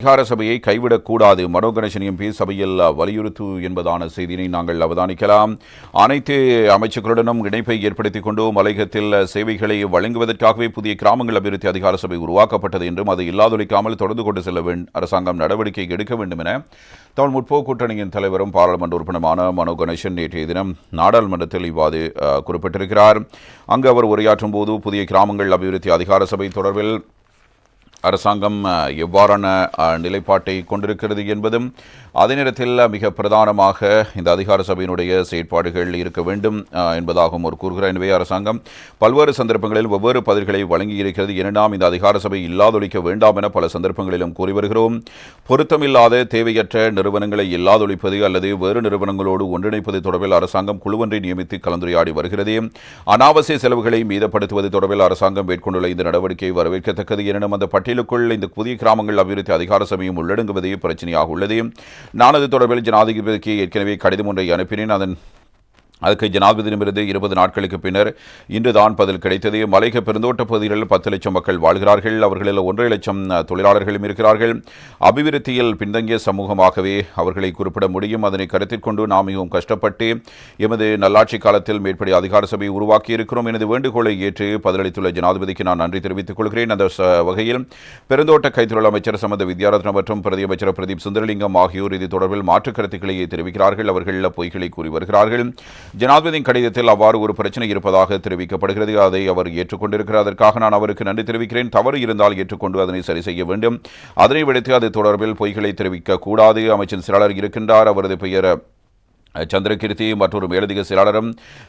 அதிகார சபையை கைவிடக்கூடாது. மனோ கணேசன் எம்பி சபையில் வலியுறுத்து என்பதான செய்தியினை நாங்கள் அவதானிக்கலாம். அனைத்து அமைச்சர்களுடனும் இணைப்பை ஏற்படுத்திக் கொண்டு மலையகத்தில் சேவைகளை வழங்குவதற்காகவே புதிய கிராமங்கள் அபிவிருத்தி அதிகார சபை உருவாக்கப்பட்டது என்றும் அது இல்லாதொழிக்காமல் தொடர்ந்து கொண்டு செல்ல அரசாங்கம் நடவடிக்கை எடுக்க வேண்டும் என தமிழ் முற்போக்கு கூட்டணியின் தலைவரும் பாராளுமன்ற உறுப்பினருமான மனோ கணேசன் நேற்றைய தினம் நாடாளுமன்றத்தில் இவ்வாறு குறிப்பிட்டிருக்கிறார். அங்கு அவர் உரையாற்றும் போது புதிய கிராமங்கள் அபிவிருத்தி அதிகார சபை தொடர்பில் அரசாங்கம் எவ்வாறான நிலைப்பாட்டை கொண்டிருக்கிறது என்பதும் அதே நேரத்தில் மிக பிரதானமாக இந்த அதிகார சபையினுடைய செயற்பாடுகள் இருக்க வேண்டும் என்பதாகவும் ஒரு கூறுகிறார். எனவே அரசாங்கம் பல்வேறு சந்தர்ப்பங்களில் வெவ்வேறு பதில்களை வழங்கியிருக்கிறது. நாம் இந்த அதிகார சபை இல்லாதொழிக்க வேண்டாம் என பல சந்தர்ப்பங்களிலும் கூறி வருகிறோம். பொருத்தமில்லாத தேவையற்ற நிறுவனங்களை இல்லாதொழிப்பது அல்லது வேறு நிறுவனங்களோடு ஒன்றிணைப்பது தொடர்பில் அரசாங்கம் குழுவொன்றை நியமித்து கலந்துரையாடி வருகிறது. அனாவசிய செலவுகளை மீதப்படுத்துவது தொடர்பில் அரசாங்கம் மேற்கொண்டுள்ள இந்த நடவடிக்கை வரவேற்கத்தக்கது. எனினும் அந்த பட்டியலுக்குள் இந்த புதிய கிராமங்கள் அபிவிருத்தி அதிகார சபையும் உள்ளடங்குவதே பிரச்சனையாக உள்ளது. நான் அது தொடர்பில் ஜனாதிபதிக்கு ஏற்கனவே கடிதம் ஒன்றை அனுப்பினேன். அதன் அதுக்கு ஜனாதிபதியிடமிருந்து இருபது நாட்களுக்கு பின்னர் இன்றுதான் பதில் கிடைத்தது. மலைக பெருந்தோட்ட பகுதிகளில் பத்து லட்சம் மக்கள் வாழ்கிறார்கள். அவர்களில் ஒன்றரை லட்சம் தொழிலாளர்களும் இருக்கிறார்கள். அபிவிருத்தியில் பின்தங்கிய சமூகமாகவே அவர்களை குறிப்பிட முடியும். அதனை கருத்தில் கொண்டு நாம் மிகவும் கஷ்டப்பட்டு எமது நல்லாட்சி காலத்தில் மேற்படி அதிகார சபை உருவாக்கியிருக்கிறோம். எனது வேண்டுகோளை ஏற்று பதிலளித்துள்ள ஜனாதிபதிக்கு நான் நன்றி தெரிவித்துக் கொள்கிறேன். அந்த ச- வகையில் பெருந்தோட்ட கைத்தொழில் அமைச்சர் சமந்த வித்யாரத்ன மற்றும் பிரதி அமைச்சர் பிரதீப் சுந்தரலிங்கம் ஆகியோர் இது தொடர்பில் மாற்றுக் கருத்துக்களையே தெரிவிக்கிறார்கள். அவர்கள் பொய்களை கூறி வருகிறார்கள். ஜனாதிபதியின் கடிதத்தில் அவ்வாறு ஒரு பிரச்சனை இருப்பதாக தெரிவிக்கப்படுகிறது. அதை அவர் ஏற்றுக்கொண்டிருக்கிறார். அதற்காக நான் அவருக்கு நன்றி தெரிவிக்கிறேன். தவறு இருந்தால் ஏற்றுக்கொண்டு அதனை சரி செய்ய வேண்டும். அதனை விடுத்து அது தொடர்பில் பொய்களை தெரிவிக்க கூடாது. அமைச்சர் செயலாளர் இருக்கின்றார். அவரது பெயர் சந்திரகிருதி மற்றொரு மேலதிக செயலாளரும்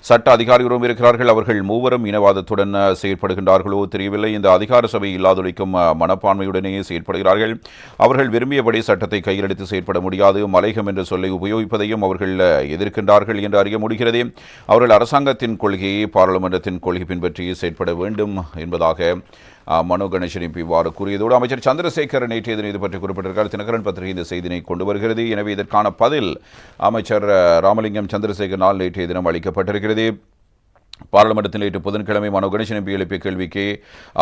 சட்ட அதிகாரிகளும் இருக்கிறார்கள். அவர்கள் மூவரும் இனவாதத்துடன் செயற்படுகின்றார்களோ தெரியவில்லை. இந்த அதிகார சபை இல்லாதொழிக்கும் மனப்பான்மையுடனே செயற்படுகிறார்கள். அவர்கள் விரும்பியபடி சட்டத்தை கையில் எடுத்து செயற்பட முடியாது. மலைகம் என்ற சொல்லை உபயோகிப்பதையும் அவர்கள் எதிர்க்கின்றார்கள் என்று அறிய முடிகிறது. அவர்கள் அரசாங்கத்தின் கொள்கையை பாராளுமன்றத்தின் கொள்கை பின்பற்றி செயற்பட வேண்டும் என்பதாக மனோ கணேசன் எம்பி இவ்வாறு கூறியதோடு அமைச்சர் சந்திரசேகர் நேற்றைய தினம் இது பற்றி குறிப்பிட்டிருக்கார் தினகரன் பத்திரிகை இந்த செய்தினை கொண்டு வருகிறது. எனவே இதற்கான பதில் அமைச்சர் ராமலிங்கம் ராமலிங்கம் சந்திரசேகரனால் நேற்றைய தினம் அளிக்கப்பட்டிருக்கிறது. பாராளுமன்றத்தில் நேற்று புதன்கிழமை மனோ கணேசன் எம்பி எழுப்பிய கேள்விக்கு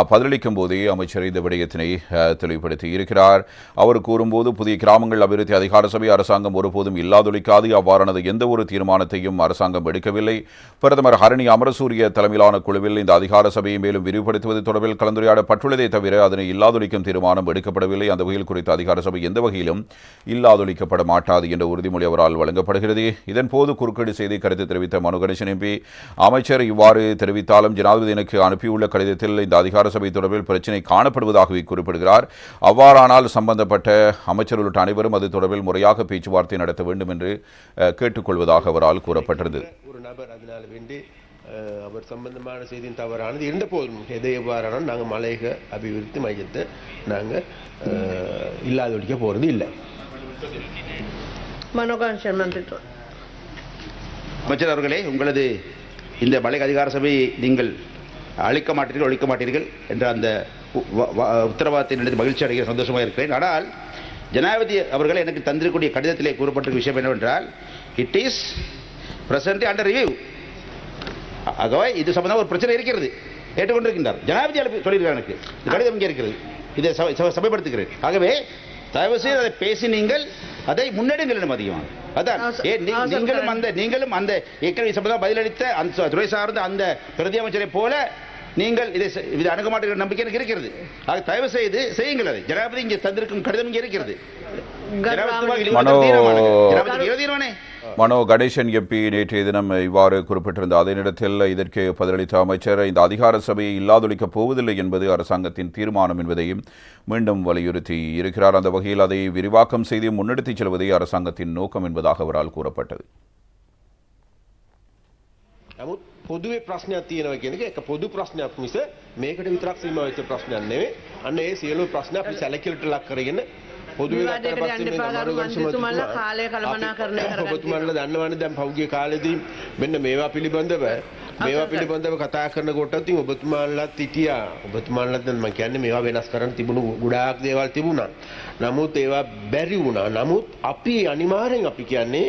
பதிலளிக்கும் போதே அமைச்சர் இந்த விடயத்தினை அஹ், தெளிவுபடுத்தி இருக்கிறார். அவர் கூறும்போது புதிய கிராமங்கள் அபிவிருத்தி அதிகார சபை அரசாங்கம் ஒருபோதும் இல்லாதொழிக்காது. அவ்வாறானது எந்த ஒரு தீர்மானத்தையும் அரசாங்கம் எடுக்கவில்லை. பிரதமர் ஹரணி அமரசூரிய தலைமையிலான குழுவில் இந்த அதிகார சபையை மேலும் விரிவுபடுத்துவது தொடர்பில் கலந்துரையாடப்பட்டுள்ளதே தவிர அதனை இல்லாதொழிக்கும் தீர்மானம் எடுக்கப்படவில்லை. அந்த வகையில் குறித்த அதிகார சபை எந்த வகையிலும் இல்லாதொழிக்கப்பட மாட்டாது என்ற உறுதிமொழி அவரால் வழங்கப்படுகிறது. இதன்போது குறுக்கீடு செய்து கருத்து தெரிவித்த மனு கணேசன் எம்பி அமைச்சர் இவ்வாறு தெரிவித்தாலும் ஜனாதிபதி எனக்கு அனுப்பியுள்ள கடிதத்தில் இந்த அதிகார சபை தொடர்பில் பிரச்சினை காணப்படுவதாகவே குறிப்பிடுகிறார். அவ்வாறானால் சம்பந்தப்பட்ட அமைச்சர் உள்ளிட்ட அனைவரும் அது தொடர்பில் முறையாக பேச்சுவார்த்தை நடத்த வேண்டும் என்று கேட்டுக்கொள்வதாக அவரால் கூறப்பட்டது ஒரு நபர் அதனால வேண்டி அவர் சம்பந்தமான செய்தியின் தவறானது இருந்த போதும் எதை எவ்வாறானால் நாங்கள் மலையக அபிவிருத்தி மையத்தை நாங்கள் இல்லாதொழிக்க போகிறது இல்லை. மந்திரித்துவம் அமைச்சர் அவர்களே உங்களது இந்த மலை அதிகார சபை நீங்கள் அழிக்க மாட்டீர்கள் ஒழிக்க மாட்டீர்கள் என்ற அந்த உத்தரவாதத்தை நினைத்து மகிழ்ச்சி அடைகிற சந்தோஷமாக இருக்கிறேன். ஆனால் ஜனாதிபதி அவர்கள் எனக்கு தந்திருக்கக்கூடிய கடிதத்திலே கூறப்பட்டிருக்க விஷயம் என்னவென்றால் it is present under review ஆகவே இது சம்பந்தமாக ஒரு பிரச்சனை இருக்கிறது. ஏற்றுக்கொண்டிருக்கின்றார் ஜனாதிபதி அனுப்பி சொல்லியிருக்கார் எனக்கு. கடிதம் இங்கே இருக்கிறது. இதை சபைப்படுத்துகிறேன் ஆகவே தயவு செய்து அதை பேசி நீங்கள் அதை முன்னெடுங்கள் அதிகமாக அதான். நீங்களும். அந்த நீங்களும் அந்த ஏற்கனவே சம்பந்தம் பதிலளித்த அந்த துறை சார்ந்த அந்த பிரதி அமைச்சரை போல நீங்கள் இதை இதை அணுக மாட்டேங்கிற நம்பிக்கை எனக்கு இருக்கிறது. ஆக தயவு செய்து செய்யுங்கள் அதை. ஜனாதிபதி இங்கே தந்திருக்கும் கடிதம் இங்கே இருக்கிறது. மனோ- ஜனாதிபதி எழுதிடுவானே மனோ கணேசன் எம்பி நேற்றைய தினம் இவ்வாறு குறிப்பிட்டிருந்த அதே நேரத்தில் இதற்கு பதிலளித்த அமைச்சர் இந்த அதிகார சபையை இல்லாதொழிக்கப் போவதில்லை என்பது அரசாங்கத்தின் தீர்மானம் என்பதையும் மீண்டும் வலியுறுத்தி இருக்கிறார் அந்த வகையில் அதை விரிவாக்கம் செய்து முன்னெடுத்துச் செல்வதே அரசாங்கத்தின் நோக்கம் என்பதாக அவரால் கூறப்பட்டது නමුත් පොදුවේ ප්‍රශ්නයක් තියෙනවා කියන එක එක පොදු ප්‍රශ්නයක් මිස මේකට විතරක් සීමා වෙච්ච ප්‍රශ්නයක් නෙවෙයි. අන්න ඒ සියලු ප්‍රශ්න අපි සැලකිලිට ලක් කරගෙන විවාදයකට ගත්තට පස්සේ මේ එපා ගමරු ගරු මන්ත්‍රීතුමාලා ගම්සමතුමා කාලය කළමනාකරණය කරගන්න ඔබතුමාලා දන්නවනේ දැන් පහුගිය කාලෙදී මෙන්න මේවා පිළිබඳව මේවා. පිළිබඳව කතා කරනකොට ඉතින් ඔබතුමාලත් හිටියා ඔබතුමාලත් දැන් මම කියන්නේ මේවා වෙනස් කරන්න තිබුණු ගොඩාක් දේවල් තිබුණා. නමුත් ඒවා බැරි වුණා. නමුත් අපි අනිවාර්යෙන් අපි කියන්නේ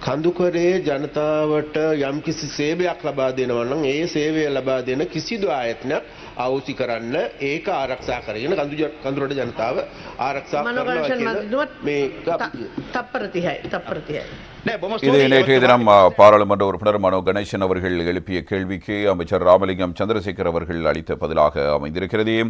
කඳුකරේ ජනතාවට යම්කිසි සේවයක් ලබා දෙනවා නම් ඒ සේවය ලබා දෙන කිසිදු ආයතනයක් අවුසි කරන්න ඒක ආරක්ෂා කරගෙන කඳු ජ- කඳුරට ජනතාව ආරක්ෂා කරනවා මනෝගණෂන් කියන මන්ත්‍රීතුමත් මේක ත- අපි තප්පර තිහයි තප්පර තිහයි නෑ බොහොම இது ස්තුතියි. நேற்றைய தினம் அ, பாராளுமன்ற உறுப்பினர் மனோ கணேசன் அவர்கள் எழுப்பிய கேள்விக்கு அமைச்சர் ராமலிங்கம் சந்திரசேகர் அவர்கள் அளித்த பதிலாக அமைந்திருக்கிறது